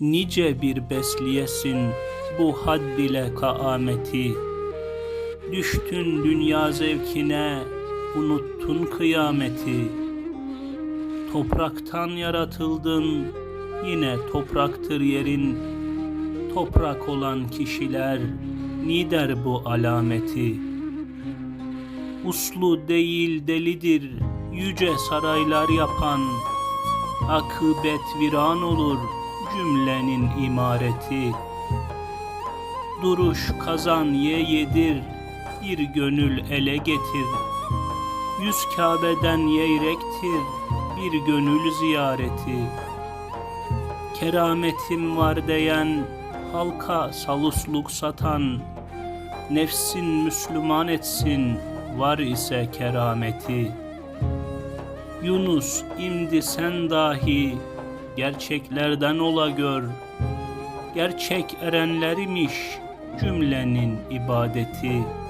Nice bir besliyesin bu had ile kaameti. Düştün dünya zevkine, unuttun kıyameti. Topraktan yaratıldın, yine topraktır yerin. Toprak olan kişiler, ni der bu alameti. Uslu değil delidir, yüce saraylar yapan. Akıbet viran olur cümlenin imareti. Duruş kazan ye yedir, bir gönül ele getir. Yüz Kabe'den yeyrektir, bir gönül ziyareti. Kerametim var diyen, halka salusluk satan, nefsin Müslüman etsin, var ise kerameti. Yunus imdi sen dahi gerçeklerden ola gör. Gerçek erenler imiş cümlenin ibadeti.